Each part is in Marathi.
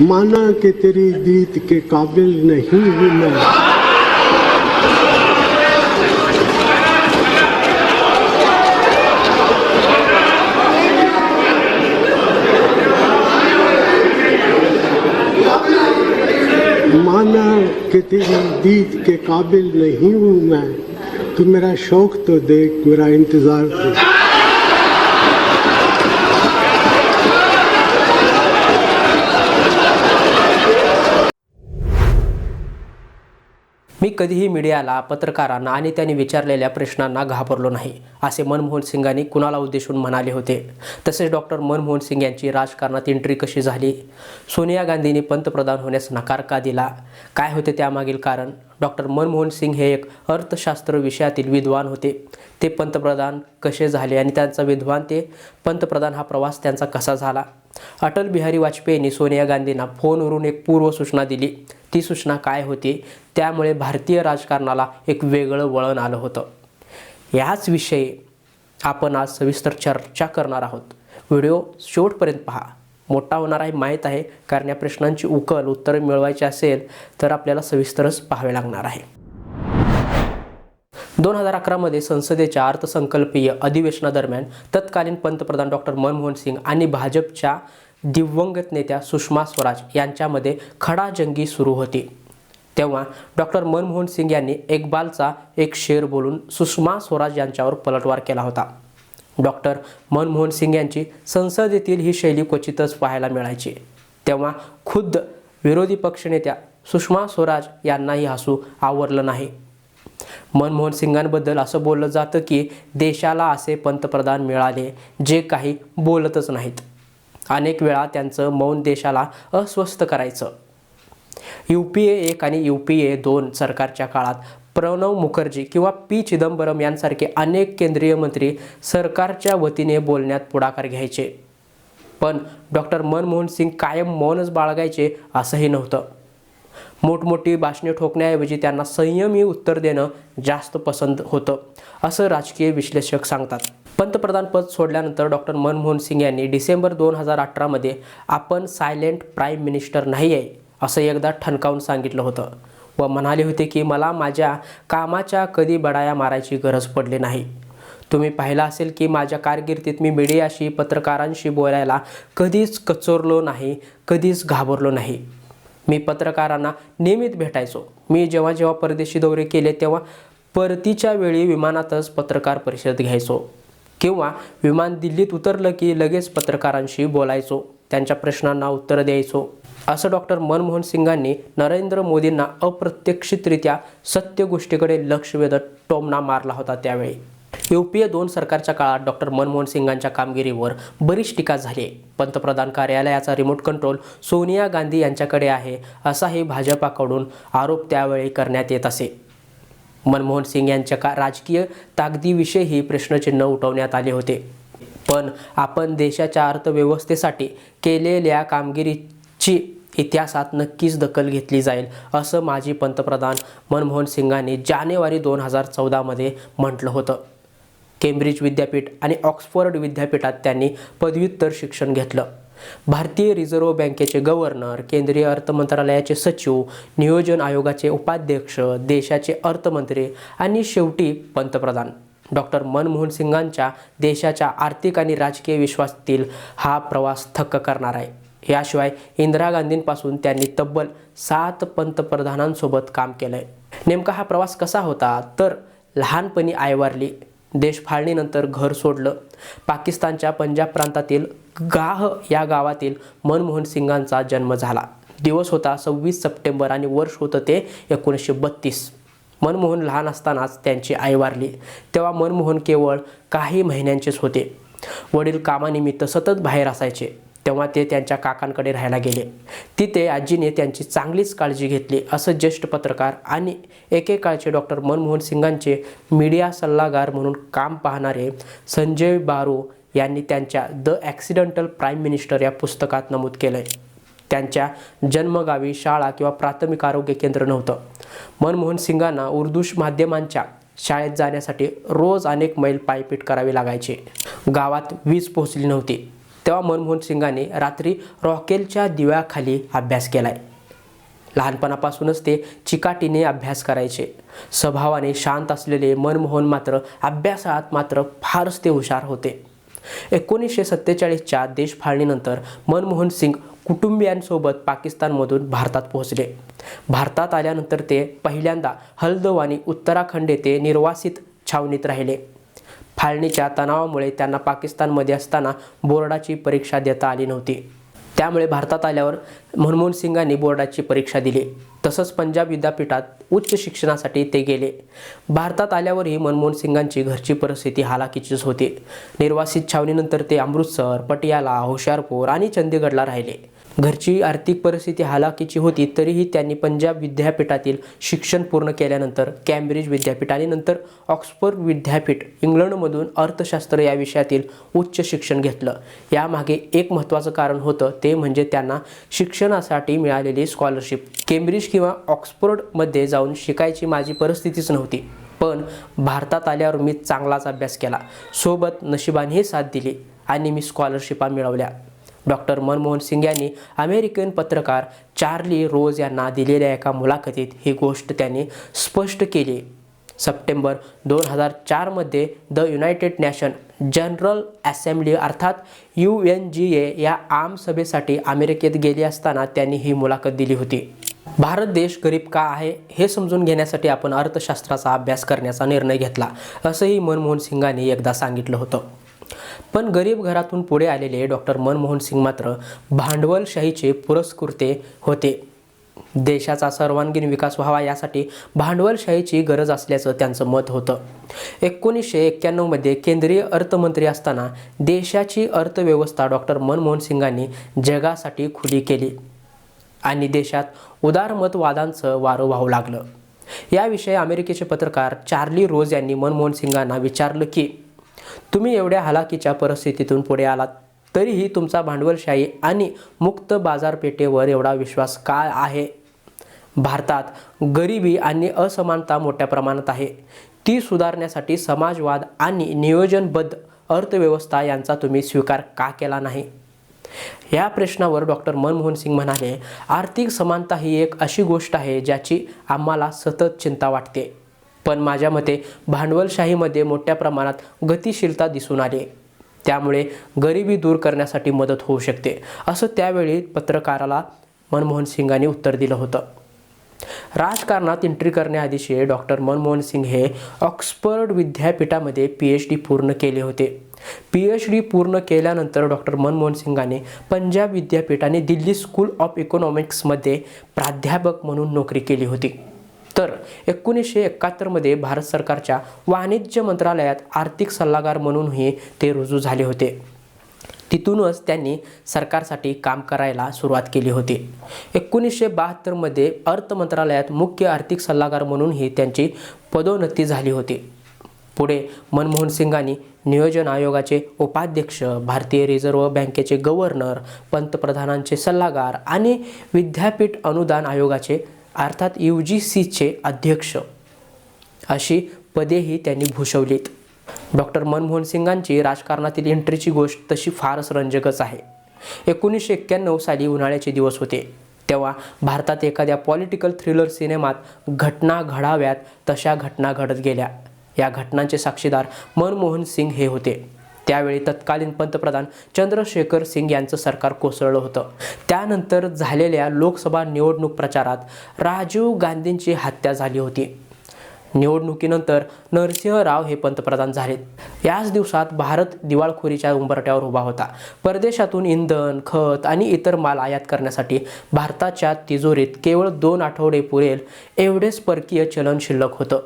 माना कि तेरी दीद के काबिल नहीं हूँ मैं। माना कि तेरी दीद के काबिल नहीं हूँ मैं। तू मेरा शौक तो देख, मेरा इंतज़ार देख मी कधीही मीडियाला पत्रकारांना आणि त्यांनी विचारलेल्या प्रश्नांना घाबरलो नाही असे मनमोहन सिंगांनी कुणाला उद्देशून म्हणाले होते. तसेच डॉक्टर मनमोहन सिंग यांची राजकारणात एंट्री कशी झाली? सोनिया गांधींनी पंतप्रधान होण्यास नकार का दिला? काय होते त्यामागील कारण? डॉक्टर मनमोहन सिंग हे एक अर्थशास्त्र विषयातील विद्वान होते. ते पंतप्रधान कसे झाले आणि त्यांचा विद्वान ते? पंतप्रधान हा प्रवास त्यांचा कसा झाला? अटल बिहारी वाजपेयींनी सोनिया गांधींना फोनवरून एक पूर्वसूचना दिली. ती सूचना काय होती? त्यामुळे भारतीय राजकारणाला एक वेगळं वळण आलं होतं. ह्याच विषयी आपण आज सविस्तर चर्चा करणार आहोत. व्हिडिओ शेवटपर्यंत पहा. मोठा होणार आहे माहीत आहे कारण या प्रश्नांची उकल उत्तरं मिळवायची असेल तर आपल्याला सविस्तरच पाहावे लागणार आहे. दोन हजार अकरामध्ये संसदेच्या अर्थसंकल्पीय अधिवेशनादरम्यान तत्कालीन पंतप्रधान डॉक्टर मनमोहन सिंग आणि भाजपच्या दिवंगत नेत्या सुषमा स्वराज यांच्यामध्ये खडाजंगी सुरू होती. तेव्हा डॉक्टर मनमोहन सिंग यांनी इकबालचा एक शेर बोलून सुषमा स्वराज यांच्यावर पलटवार केला होता. डॉक्टर मनमोहन सिंग यांची संसदेतील ही शैली क्वचितच पाहायला मिळायची. तेव्हा खुद्द विरोधी पक्षनेत्या सुषमा स्वराज यांनाही हसू आवरलं नाही. मनमोहन सिंगांबद्दल असं बोललं जातं की देशाला असे पंतप्रधान मिळाले जे काही बोलतच नाहीत. अनेक वेळा त्यांचं मौन देशाला अस्वस्थ करायचं. यू पी ए एक आणि यू पी ए दोन सरकारच्या काळात प्रणव मुखर्जी किंवा पी चिदंबरम यांसारखे अनेक केंद्रीय मंत्री सरकारच्या वतीने बोलण्यात पुढाकार घ्यायचे. पण डॉक्टर मनमोहन सिंग कायम मौनच बाळगायचे असंही नव्हतं. मोठमोठी भाषणे ठोकण्याऐवजी त्यांना संयमी उत्तर देणं जास्त पसंत होतं असं राजकीय विश्लेषक सांगतात. पंतप्रधान पद सोडल्यानंतर डॉक्टर मनमोहन सिंग यांनी डिसेंबर दोन हजार अठरामध्ये आपण सायलेंट प्राईम मिनिस्टर नाही आहे असं एकदा ठणकावून सांगितलं होतं व म्हणाले होते की मला माझ्या कामाच्या कधी बडाया मारायची गरज पडली नाही. तुम्ही पाहिलं असेल की माझ्या कारकिर्दीत मी मीडियाशी पत्रकारांशी बोलायला कधीच कचोरलो नाही कधीच घाबरलो नाही. मी पत्रकारांना नियमित भेटायचो. मी जेव्हा जेव्हा परदेशी दौरे केले तेव्हा परतीच्या वेळी विमानातच पत्रकार परिषद घ्यायचो. किंवा विमान दिल्लीत उतरलं की लगेच पत्रकारांशी बोलायचो. त्यांच्या प्रश्नांना उत्तरं द्यायचो. असं डॉक्टर मनमोहन सिंगांनी नरेंद्र मोदींना अप्रत्यक्षितरित्या सत्य गोष्टीकडे लक्ष वेधत टोमणा मारला होता त्यावेळी. यू पी ए दोन सरकारच्या काळात डॉक्टर मनमोहन सिंगांच्या कामगिरीवर बरीच टीका झाली. पंतप्रधान कार्यालयाचा रिमोट कंट्रोल सोनिया गांधी यांच्याकडे आहे असाही भाजपाकडून आरोप त्यावेळी करण्यात येत असे. मनमोहन सिंग यांच्या का राजकीय ताकदीविषयीही प्रश्नचिन्ह उठवण्यात आले होते. पण आपण देशाच्या अर्थव्यवस्थेसाठी केलेल्या कामगिरीची इतिहासात नक्कीच दखल घेतली जाईल असं माजी पंतप्रधान मनमोहन सिंगांनी जानेवारी दोन हजार चौदामध्ये म्हटलं होतं. केम्ब्रिज विद्यापीठ आणि ऑक्सफर्ड विद्यापीठात त्यांनी पदव्युत्तर शिक्षण घेतलं. भारतीय रिझर्व्ह बँकेचे गव्हर्नर केंद्रीय अर्थ मंत्रालयाचे सचिव नियोजन आयोगाचे उपाध्यक्ष देशाचे अर्थमंत्री आणि शेवटी पंतप्रधान. डॉक्टर मनमोहन सिंगांच्या देशाच्या आर्थिक आणि राजकीय विश्वासातील हा प्रवास थक्क करणार आहे. याशिवाय इंदिरा गांधींपासून त्यांनी तब्बल सात पंतप्रधानांसोबत काम केलं आहे नेमका हा प्रवास कसा होता? तर लहानपणी आयवारली देश फाळणीनंतर घर सोडलं. पाकिस्तानच्या पंजाब प्रांतातील गाह या गावातील मनमोहन सिंगांचा जन्म झाला. दिवस होता सव्वीस सप्टेंबर आणि वर्ष होतं ते एकोणीसशे बत्तीस. मनमोहन लहान असतानाच त्यांची आई वारली. तेव्हा मनमोहन केवळ काही महिन्यांचेच होते. वडील कामानिमित्त सतत बाहेर असायचे. तेव्हा ते त्यांच्या काकांकडे राहायला गेले. तिथे आजीने त्यांची चांगलीच काळजी घेतली असं ज्येष्ठ पत्रकार आणि एकेकाळचे डॉक्टर मनमोहन सिंगांचे मीडिया सल्लागार म्हणून काम पाहणारे संजय बारो यांनी त्यांच्या द ॲक्सिडेंटल प्राईम मिनिस्टर या पुस्तकात नमूद केलं आहे त्यांच्या जन्मगावी शाळा किंवा प्राथमिक आरोग्य केंद्र नव्हतं. मनमोहन सिंगांना उर्दू माध्यमांच्या शाळेत जाण्यासाठी रोज अनेक मैल पायपीट करावी लागायचे. गावात वीज पोहोचली नव्हती. तेव्हा मनमोहन सिंगाने रात्री रॉकेलच्या दिव्याखाली अभ्यास केलाय. लहानपणापासूनच ते चिकाटीने अभ्यास करायचे. स्वभावाने शांत असलेले मनमोहन मात्र अभ्यासात मात्र फारच ते हुशार होते. एकोणीसशे सत्तेचाळीसच्या देशफाळणीनंतर मनमोहन सिंग कुटुंबियांसोबत पाकिस्तानमधून भारतात पोहोचले. भारतात आल्यानंतर ते पहिल्यांदा हल्दवानी उत्तराखंड येथे निर्वासित छावणीत राहिले. फाळणीच्या तणावामुळे त्यांना पाकिस्तानमध्ये असताना बोर्डाची परीक्षा देता आली नव्हती. त्यामुळे भारतात आल्यावर मनमोहन सिंगांनी बोर्डाची परीक्षा दिली. तसंच पंजाब विद्यापीठात उच्च शिक्षणासाठी ते गेले. भारतात आल्यावरही मनमोहन सिंगांची घरची परिस्थिती हालाकीचीच होती. निर्वासित छावणीनंतर ते अमृतसर पटियाला होशियारपूर आणि चंदीगडला राहिले. घरची आर्थिक परिस्थिती हालाकीची होती तरीही त्यांनी पंजाब विद्यापीठातील शिक्षण पूर्ण केल्यानंतर कॅम्ब्रिज विद्यापीठ आणि नंतर ऑक्सफोर्ड विद्यापीठ इंग्लंडमधून अर्थशास्त्र या विषयातील उच्च शिक्षण घेतलं. यामागे एक महत्त्वाचं कारण होतं ते म्हणजे त्यांना शिक्षणासाठी मिळालेली स्कॉलरशिप केम्ब्रिज किंवा ऑक्सफोर्डमध्ये जाऊन शिकायची माझी परिस्थितीच नव्हती पण भारतात आल्यावर मी चांगलाच अभ्यास केला. सोबत नशिबानेही साथ दिली आणि मी स्कॉलरशिपा मिळवल्या. डॉक्टर मनमोहन सिंग यांनी अमेरिकन पत्रकार चार्ली रोज यांना दिलेल्या एका मुलाखतीत ही गोष्ट त्यांनी स्पष्ट केली. सप्टेंबर दोन हजार चारमध्ये the United Nation General Assembly अर्थात यू एन जी ए या आमसभेसाठी अमेरिकेत गेले असताना त्यांनी ही मुलाखत दिली होती. भारत देश गरीब का आहे हे समजून घेण्यासाठी आपण अर्थशास्त्राचा अभ्यास करण्याचा निर्णय घेतला असंही मनमोहन सिंगांनी एकदा सांगितलं होतं. पण गरीब घरातून पुढे आलेले डॉक्टर मनमोहन सिंग मात्र भांडवलशाहीचे पुरस्कृते होते. देशाचा सर्वांगीण विकास व्हावा यासाठी भांडवलशाहीची गरज असल्याचं त्यांचं मत होतं. एकोणीसशे एक्क्याण्णवमध्ये केंद्रीय अर्थमंत्री असताना देशाची अर्थव्यवस्था डॉक्टर मनमोहन सिंगांनी जगासाठी खुली केली आणि देशात उदारमतवादांचं वारं वाहू लागलं. याविषयी अमेरिकेचे पत्रकार चार्ली रोज यांनी मनमोहन सिंगांना विचारलं की तुम्ही एवढ्या हलाखीच्या परिस्थितीतून पुढे आलात तरीही तुमचा भांडवलशाही आणि मुक्त बाजारपेठेवर एवढा विश्वास काय आहे? भारतात गरिबी आणि असमानता मोठ्या प्रमाणात आहे. ती सुधारण्यासाठी समाजवाद आणि नियोजनबद्ध अर्थव्यवस्था यांचा तुम्ही स्वीकार का केला नाही? या प्रश्नावर डॉक्टर मनमोहन सिंग म्हणाले आर्थिक समानता ही एक अशी गोष्ट आहे ज्याची आम्हाला सतत चिंता वाटते. पण माझ्या मते भांडवलशाहीमध्ये मोठ्या प्रमाणात गतिशीलता दिसून आली. त्यामुळे गरिबी दूर करण्यासाठी मदत होऊ शकते असं त्यावेळी पत्रकाराला मनमोहन सिंगांनी उत्तर दिलं होतं. राजकारणात एंट्री करण्याआधीचे डॉक्टर मनमोहन सिंग हे ऑक्सफर्ड विद्यापीठामध्ये पी एच डी पूर्ण केले होते. पी एच डी पूर्ण केल्यानंतर डॉक्टर मनमोहन सिंगाने पंजाब विद्यापीठाने दिल्ली स्कूल ऑफ इकॉनॉमिक्समध्ये प्राध्यापक म्हणून नोकरी केली होती. तर एकोणीसशे एकाहत्तरमध्ये भारत सरकारच्या वाणिज्य मंत्रालयात आर्थिक सल्लागार म्हणूनही ते रुजू झाले होते. तिथूनच त्यांनी सरकारसाठी काम करायला सुरुवात केली होती. एकोणीसशे बहात्तरमध्ये अर्थ मंत्रालयात मुख्य आर्थिक सल्लागार म्हणूनही त्यांची पदोन्नती झाली होती. पुढे मनमोहन सिंगांनी नियोजन आयोगाचे उपाध्यक्ष भारतीय रिझर्व्ह बँकेचे गव्हर्नर पंतप्रधानांचे सल्लागार आणि विद्यापीठ अनुदान आयोगाचे अर्थात यू जी सीचे अध्यक्ष अशी पदेही त्यांनी भूषवलीत. डॉक्टर मनमोहन सिंगांची राजकारणातील एंट्रीची गोष्ट तशी फारच रंजकच आहे. एकोणीसशे एक्क्याण्णव साली उन्हाळ्याचे दिवस होते. तेव्हा भारतात एखाद्या पॉलिटिकल थ्रिलर सिनेमात घटना घडाव्यात तशा घटना घडत गेल्या. या घटनांचे साक्षीदार मनमोहन सिंग हे होते. त्यावेळी तत्कालीन पंतप्रधान चंद्रशेखर सिंग यांचं सरकार कोसळलं होतं. त्यानंतर झालेल्या लोकसभा निवडणूक प्रचारात राजीव गांधींची हत्या झाली होती. निवडणुकीनंतर नरसिंह राव हे पंतप्रधान झालेत. याच दिवसात भारत दिवाळखोरीच्या उंबरट्यावर उभा होता. परदेशातून इंधन खत आणि इतर माल आयात करण्यासाठी भारताच्या तिजोरीत केवळ दोन आठवडे पुरेल एवढेच परकीय चलन शिल्लक होतं.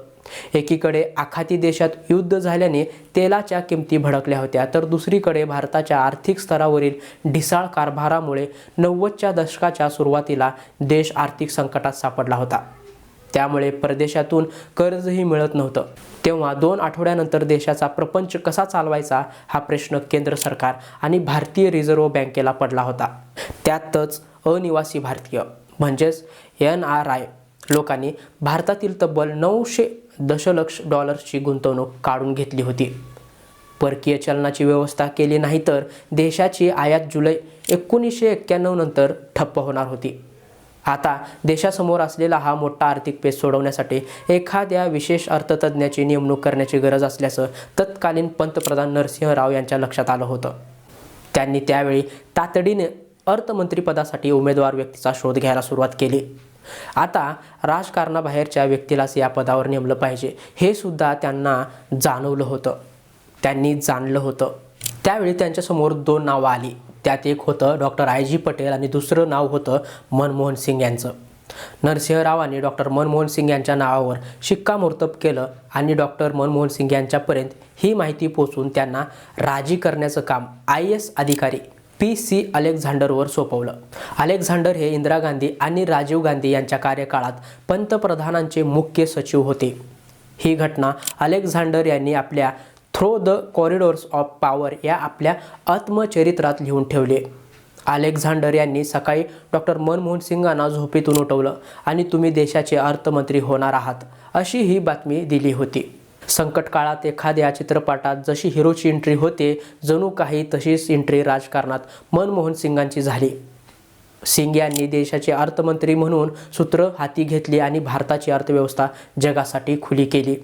एकीकडे आखाती देशात युद्ध झाल्याने तेलाच्या किमती भडकल्या होत्या तर दुसरीकडे भारताच्या आर्थिक स्तरावरील ढिसाळ कारभारामुळे नव्वदच्या दशकाच्या सुरुवातीला देश आर्थिक संकटात सापडला होता. त्यामुळे परदेशातून कर्जही मिळत नव्हतं. तेव्हा दोन आठवड्यानंतर देशाचा प्रपंच कसा चालवायचा हा प्रश्न केंद्र सरकार आणि भारतीय रिझर्व्ह बँकेला पडला होता. त्यातच अनिवासी भारतीय म्हणजेच एन आर आय लोकांनी भारतातील तब्बल नऊशे दशलक्ष डॉलर्सची गुंतवणूक काढून घेतली होती. परकीय चलनाची व्यवस्था केली नाही तर देशाची आयात जुलै एकोणीसशे एक्क्याण्णव नंतर ठप्प होणार होती. आता देशासमोर असलेला हा मोठा आर्थिक पेच सोडवण्यासाठी एखाद्या विशेष अर्थतज्ज्ञाची नेमणूक करण्याची गरज असल्याचं तत्कालीन पंतप्रधान नरसिंह राव यांच्या लक्षात आलं होतं. त्यांनी त्यावेळी तातडीने अर्थमंत्रीपदासाठी उमेदवार व्यक्तीचा शोध घ्यायला सुरुवात केली. आता राजकारणाबाहेरच्या व्यक्तीलाच या पदावर नेमलं पाहिजे. हे सुद्धा त्यांना जाणवलं होतं. त्यांनी जाणलं होतं. त्यावेळी त्यांच्यासमोर दोन नावं आली. त्यात एक होतं डॉक्टर आय जी पटेल आणि दुसरं नाव होतं मनमोहन सिंग यांचं. नरसिंहरावांनी डॉक्टर मनमोहन सिंग यांच्या नावावर शिक्कामोर्तब केलं आणि डॉक्टर मनमोहन सिंग यांच्यापर्यंत ही माहिती पोचून त्यांना राजी करण्याचं काम आय एस अधिकारी पी सी अलेक्झांडरवर सोपवलं. अलेक्झांडर हे इंदिरा गांधी आणि राजीव गांधी यांच्या कार्यकाळात पंतप्रधानांचे मुख्य सचिव होते. ही घटना अलेक्झांडर यांनी आपल्या through the corridors of power या आपल्या आत्मचरित्रात लिहून ठेवले. अलेक्झांडर यांनी सकाळी डॉक्टर मनमोहन सिंगांना झोपेतून उठवलं आणि तुम्ही देशाचे अर्थमंत्री होणार आहात अशी ही बातमी दिली होती. संकट काळात एखाद्या चित्रपटात जशी हिरोची एंट्री होते जणू काही तशीच एंट्री राजकारणात मनमोहन सिंगांची झाली. सिंग यांनी देशाचे अर्थमंत्री म्हणून सूत्र हाती घेतली आणि भारताची अर्थव्यवस्था जगासाठी खुली केली.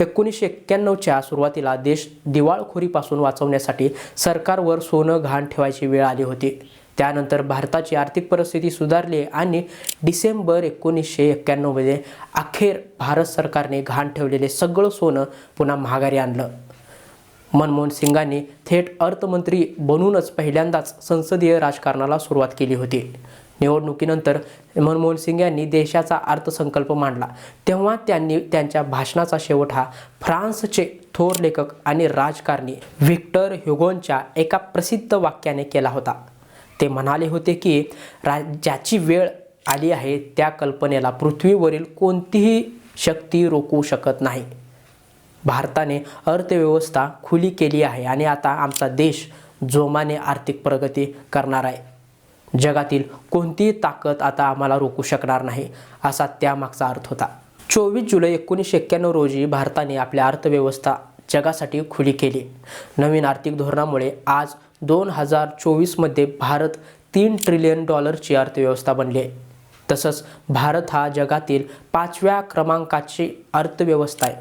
एकोणीसशे एक्क्याण्णवच्या सुरुवातीला देश दिवाळखोरीपासून वाचवण्यासाठी सरकारवर सोनं घाण ठेवायची वेळ आली होती. त्यानंतर भारताची आर्थिक परिस्थिती सुधारली आणि डिसेंबर एकोणीसशे एक्क्याण्णवमध्ये अखेर भारत सरकारने घाण ठेवलेले सगळं सोनं पुन्हा महागारी आणलं. मनमोहन सिंगांनी थेट अर्थमंत्री बनूनच पहिल्यांदाच संसदीय राजकारणाला सुरुवात केली होती. निवडणुकीनंतर मनमोहन सिंग यांनी देशाचा अर्थसंकल्प मांडला. तेव्हा त्यांनी त्यांच्या भाषणाचा शेवट हा फ्रान्सचे थोर लेखक आणि राजकारणी व्हिक्टर ह्युगोनच्या एका प्रसिद्ध वाक्याने केला होता. ते म्हणाले होते की रा ज्याची वेळ आली आहे त्या कल्पनेला पृथ्वीवरील कोणतीही शक्ती रोखू शकत नाही. भारताने अर्थव्यवस्था खुली केली आहे आणि आता आमचा देश जोमाने आर्थिक प्रगती करणार आहे. जगातील कोणतीही ताकद आता आम्हाला रोखू शकणार नाही असा त्यामागचा अर्थ होता. चोवीस जुलै एकोणीसशे एक्क्याण्णव रोजी भारताने आपल्या अर्थव्यवस्था जगासाठी खुली केली. नवीन आर्थिक धोरणामुळे आज दोन हजार चोवीसमध्ये भारत तीन ट्रिलियन डॉलरची अर्थव्यवस्था बनली. आहे तसंच भारत हा जगातील पाचव्या क्रमांकाची अर्थव्यवस्था आहे.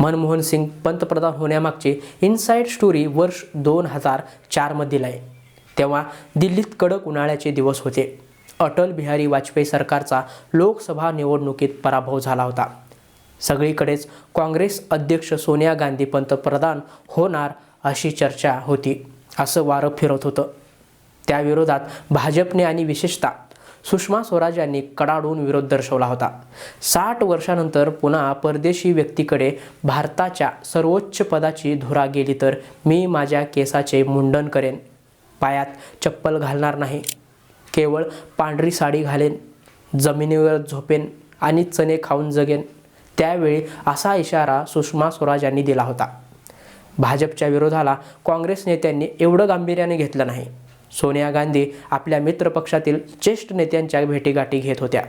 मनमोहन सिंग पंतप्रधान होण्यामागची इनसाईड स्टोरी वर्ष दोन हजार चारमधील आहे. तेव्हा दिल्लीत कडक उन्हाळ्याचे दिवस होते. अटल बिहारी वाजपेयी सरकारचा लोकसभा निवडणुकीत पराभव झाला होता. सगळीकडेच काँग्रेस अध्यक्ष सोनिया गांधी पंतप्रधान होणार अशी चर्चा होती. असं वारं फिरत होतं. त्याविरोधात भाजपने आणि विशेषतः सुषमा स्वराज यांनी कडाडून विरोध दर्शवला होता. साठ वर्षानंतर पुन्हा परदेशी व्यक्तीकडे भारताच्या सर्वोच्च पदाची धुरा गेली तर मी माझ्या केसाचे मुंडन करेन. पायात चप्पल घालणार नाही. केवळ पांढरी साडी घालेन जमिनीवर झोपेन आणि चणे खाऊन जगेन. त्यावेळी असा इशारा सुषमा स्वराज यांनी दिला होता. भाजपच्या विरोधाला काँग्रेस नेत्यांनी एवढं गांभीर्याने घेतलं नाही. सोनिया गांधी आपल्या मित्रपक्षातील ज्येष्ठ नेत्यांच्या भेटीगाठी घेत होत्या.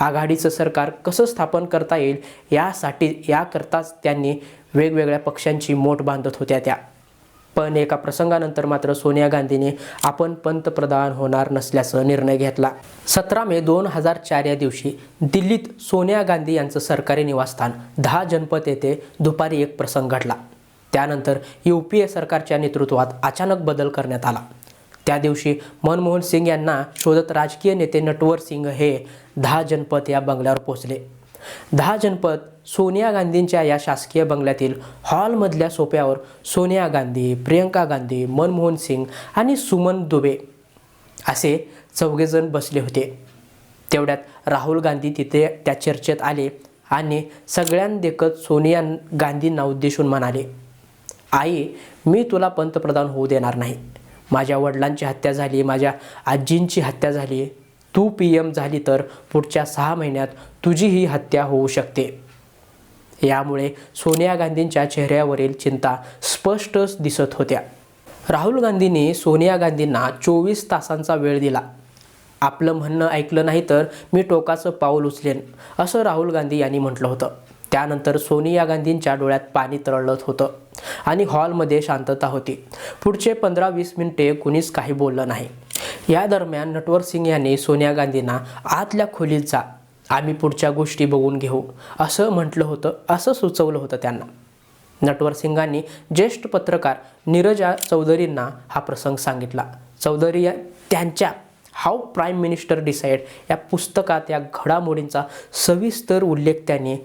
आघाडीचं सरकार कसं स्थापन करता येईल यासाठी याकरताच त्यांनी वेगवेगळ्या पक्षांची मोठ बांधत होत्या त्या. पण एका प्रसंगानंतर मात्र सोनिया गांधीने आपण पंतप्रधान होणार नसल्याचा निर्णय घेतला. सतरा मे दोन हजार चार या दिवशी दिल्लीत सोनिया गांधी यांचं सरकारी निवासस्थान दहा जनपद येथे दुपारी एक प्रसंग घडला. त्यानंतर यू पी ए सरकारच्या नेतृत्वात अचानक बदल करण्यात आला. त्या दिवशी मनमोहन सिंग यांना शोधत राजकीय नेते नटवर सिंग हे दहा जनपद या बंगल्यावर पोहोचले. दहा जनपद सोनिया गांधींच्या या शासकीय बंगल्यातील हॉलमधल्या सोप्यावर सोनिया गांधी प्रियंका गांधी मनमोहन सिंग आणि सुमन दुबे असे चौघेजण बसले होते. तेवढ्यात राहुल गांधी तिथे त्या चर्चेत आले आणि सगळ्यांदेखत सोनिया गांधींना उद्देशून म्हणाले आई मी तुला पंतप्रधान होऊ देणार नाही. माझ्या वडिलांची हत्या झाली माझ्या आजींची हत्या झाली तू पी एम झाली तर पुढच्या सहा महिन्यात तुझी ही हत्या होऊ शकते. यामुळे सोनिया गांधींच्या चेहऱ्यावरील चिंता स्पष्टच दिसत होत्या. राहुल गांधींनी सोनिया गांधींना चोवीस तासांचा वेळ दिला. आपलं म्हणणं ऐकलं नाही तर मी टोकाचं पाऊल उचलेन असं राहुल गांधी यांनी म्हटलं होतं. त्यानंतर सोनिया गांधींच्या डोळ्यात पाणी तरळत होतं आणि हॉलमध्ये शांतता होती. पुढचे पंधरा वीस मिनिटे कुणीच काही बोललं नाही. या दरम्यान नटवर सिंग यांनी सोनिया गांधींना आतल्या खोलीत जा आम्ही पुढच्या गोष्टी बघून घेऊ असं म्हटलं होतं असं सुचवलं होतं त्यांना. नटवर सिंगांनी ज्येष्ठ पत्रकार नीरजा चौधरींना हा प्रसंग सांगितला. चौधरी या त्यांच्या हाऊ प्राईम मिनिस्टर डिसाईड या पुस्तकात या घडामोडींचा सविस्तर उल्लेख त्यांनी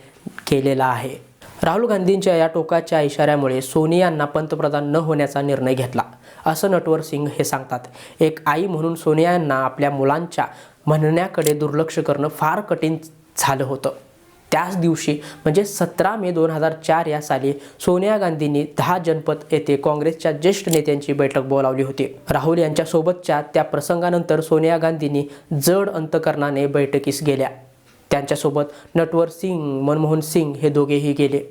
केलेला आहे. राहुल गांधींच्या या टोकाच्या इशाऱ्यामुळे सोनियांना पंतप्रधान न होण्याचा निर्णय घेतला असं नटवर सिंग हे सांगतात. एक आई म्हणून सोनिया यांना आपल्या मुलांच्या म्हणण्याकडे दुर्लक्ष करणं फार कठीण झालं होतं. त्याच दिवशी म्हणजे सतरा मे दोन हजार चार या साली सोनिया गांधींनी दहा जनपद येथे काँग्रेसच्या ज्येष्ठ नेत्यांची बैठक बोलावली होती. राहुल यांच्यासोबतच्या त्या प्रसंगानंतर सोनिया गांधींनी जड अंतकरणाने बैठकीस गेल्या. त्यांच्यासोबत नटवर सिंग मनमोहन सिंग हे दोघेही गेले.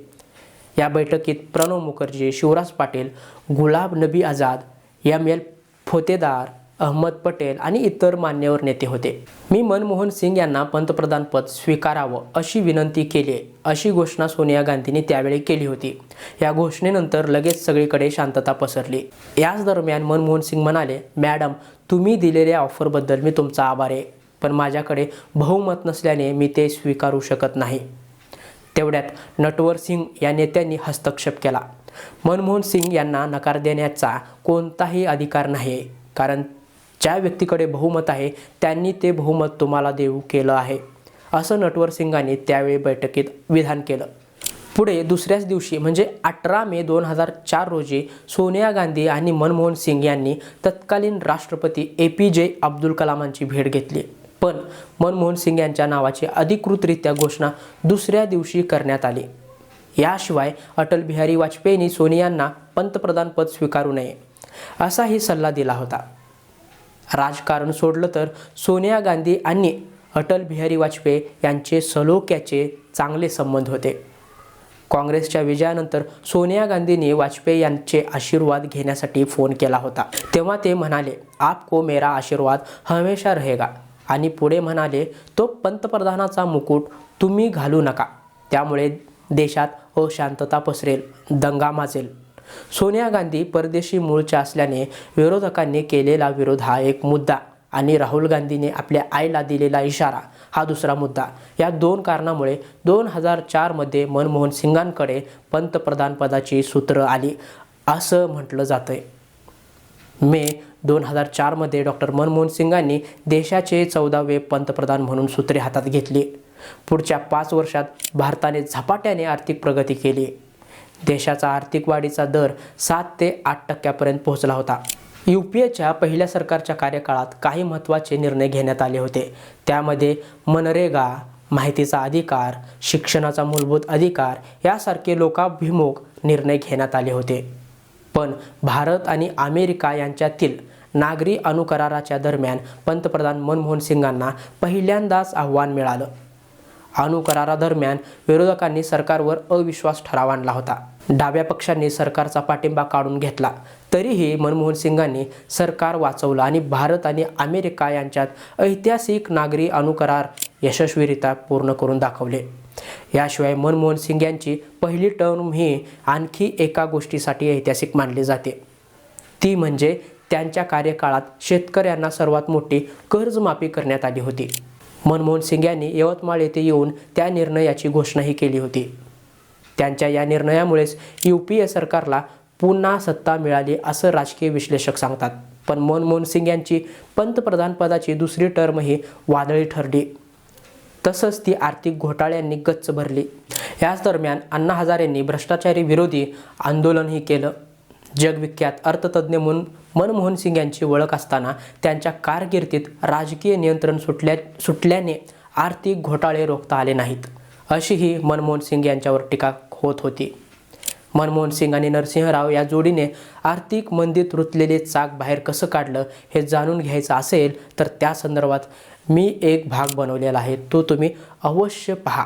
या बैठकीत प्रणव मुखर्जी शिवराज पाटील गुलाब नबी आझाद एम एल फोतेदार अहमद पटेल आणि इतर मान्यवर नेते होते. मी मनमोहन सिंग यांना पंतप्रधानपद स्वीकारावं अशी विनंती केली. अशी घोषणा सोनिया गांधींनी त्यावेळी केली होती. या घोषणेनंतर लगेच सगळीकडे शांतता पसरली. याच दरम्यान मनमोहन सिंग म्हणाले मॅडम तुम्ही दिलेल्या ऑफरबद्दल मी तुमचा आभार आहे. पण माझ्याकडे बहुमत नसल्याने मी ते स्वीकारू शकत नाही. तेवढ्यात नटवर सिंग या नेत्यांनी हस्तक्षेप केला. मनमोहन सिंग यांना नकार देण्याचा कोणताही अधिकार नाही कारण ज्या व्यक्तीकडे बहुमत आहे त्यांनी ते बहुमत तुम्हाला देऊ केलं आहे असं नटवर सिंगांनी त्यावेळी बैठकीत विधान केलं. पुढे दुसऱ्याच दिवशी म्हणजे अठरा मे दोन हजार चार रोजी सोनिया गांधी आणि मनमोहन सिंग यांनी तत्कालीन राष्ट्रपती ए पी जे अब्दुल कलामांची भेट घेतली. पण मनमोहन सिंग यांच्या नावाची अधिकृतरित्या घोषणा दुसऱ्या दिवशी करण्यात आली. याशिवाय अटल बिहारी वाजपेयींनी सोनियांना पंतप्रधानपद स्वीकारू नये असाही सल्ला दिला होता. राजकारण सोडलं तर सोनिया गांधी आणि अटल बिहारी वाजपेयी यांचे सलोख्याचे चांगले संबंध होते. काँग्रेसच्या विजयानंतर सोनिया गांधींनी वाजपेयी यांचे आशीर्वाद घेण्यासाठी फोन केला होता. तेव्हा ते म्हणाले आपको मेरा आशीर्वाद हमेशा रहेगा. आणि पुढे म्हणाले तो पंतप्रधानाचा मुकुट तुम्ही घालू नका. त्यामुळे देशात अशांतता पसरेल दंगा माजेल. सोनिया गांधी परदेशी मूळच्या असल्याने विरोधकांनी केलेला विरोध हा एक मुद्दा आणि राहुल गांधीने आपल्या आईला दिलेला इशारा हा दुसरा मुद्दा. या दोन कारणामुळे दोन हजार चारमध्ये मनमोहन सिंगांकडे पंतप्रधानपदाची सूत्र आली असं म्हटलं जातंय. मे दोन हजार चारमध्ये डॉक्टर मनमोहन सिंगांनी देशाचे चौदावे पंतप्रधान म्हणून सूत्रे हातात घेतली. पुढच्या पाच वर्षात भारताने झपाट्याने आर्थिक प्रगती केली. देशाचा आर्थिक वाढीचा दर सात ते आठ टक्क्यापर्यंत पोहोचला होता. यू पी एच्या पहिल्या सरकारच्या कार्यकाळात काही महत्त्वाचे निर्णय घेण्यात आले होते. त्यामध्ये मनरेगा माहितीचा अधिकार शिक्षणाचा मूलभूत अधिकार यासारखे लोकाभिमुख निर्णय घेण्यात आले होते. पण भारत आणि अमेरिका यांच्यातील नागरी अणुकराराच्या दरम्यान पंतप्रधान मनमोहन सिंगांना पहिल्यांदाच आव्हान मिळालं. अणुकरारादरम्यान विरोधकांनी सरकारवर अविश्वास ठराव आणला होता. डाव्या पक्षांनी सरकारचा पाठिंबा काढून घेतला. तरीही मनमोहन सिंगांनी सरकार वाचवलं आणि भारत आणि अमेरिका यांच्यात ऐतिहासिक नागरी अणुकरार यशस्वीरित्या पूर्ण करून दाखवले. याशिवाय मनमोहन सिंग यांची पहिली टर्म ही आणखी एका गोष्टीसाठी ऐतिहासिक मानली जाते. ती म्हणजे त्यांच्या कार्यकाळात शेतकऱ्यांना सर्वात मोठी कर्जमाफी करण्यात आली होती. मनमोहन सिंग यांनी यवतमाळ येथे येऊन त्या निर्णयाची घोषणाही केली होती. त्यांच्या या निर्णयामुळेच यू पी ए सरकारला पुन्हा सत्ता मिळाली असं राजकीय विश्लेषक सांगतात. पण मनमोहन सिंग यांची पंतप्रधानपदाची दुसरी टर्मही वादळी ठरली. तसंच ती आर्थिक घोटाळ्यांनी गच्च भरली. याच दरम्यान अण्णा हजारेंनी भ्रष्टाचारी विरोधी आंदोलनही केलं. जगविख्यात अर्थतज्ज्ञ म्हणून मनमोहन सिंग यांची ओळख असताना त्यांच्या कारकिर्दीत राजकीय नियंत्रण सुटल्या सुटल्याने आर्थिक घोटाळे रोखता आले नाहीत अशीही मनमोहन सिंग यांच्यावर टीका होत होती. मनमोहन सिंग आणि नरसिंह राव या जोडीने आर्थिक मंदीत रुतलेले चाक बाहेर कसं काढलं हे जाणून घ्यायचं असेल तर त्या संदर्भात मी एक भाग बनवलेला आहे. तो तुम्ही अवश्य पहा.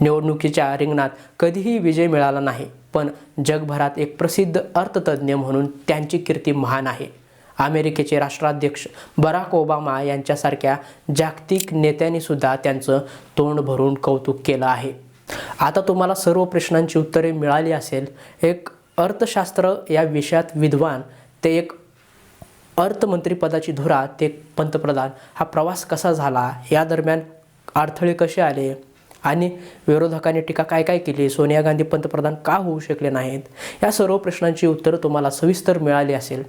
निवडणुकीच्या रिंगणात कधीही विजय मिळाला नाही. पण जगभरात एक प्रसिद्ध अर्थतज्ज्ञ म्हणून त्यांची कीर्ती महान आहे. अमेरिकेचे राष्ट्राध्यक्ष बराक ओबामा यांच्यासारख्या जागतिक नेत्यांनीसुद्धा त्यांचं तोंड भरून कौतुक केलं आहे. आता तुम्हाला सर्व प्रश्नांची उत्तरे मिळाली असेल. एक अर्थशास्त्र या विषयात विद्वान ते एक अर्थमंत्रीपदाची धुरा ते पंतप्रधान हा प्रवास कसा झाला या दरम्यान अडथळे कसे आले आणि विरोधकांनी टीका काय काय केली? सोनिया गांधी पंतप्रधान का होऊ शकले नाहीत? या सर्व प्रश्नांची उत्तरं तुम्हाला सविस्तर मिळाली असेल.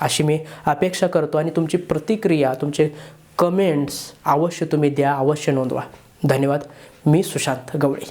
अशी मी अपेक्षा करतो आणि तुमची प्रतिक्रिया तुमचे कमेंट्स अवश्य तुम्ही द्या अवश्य नोंदवा. धन्यवाद. मी सुशांत गवळी.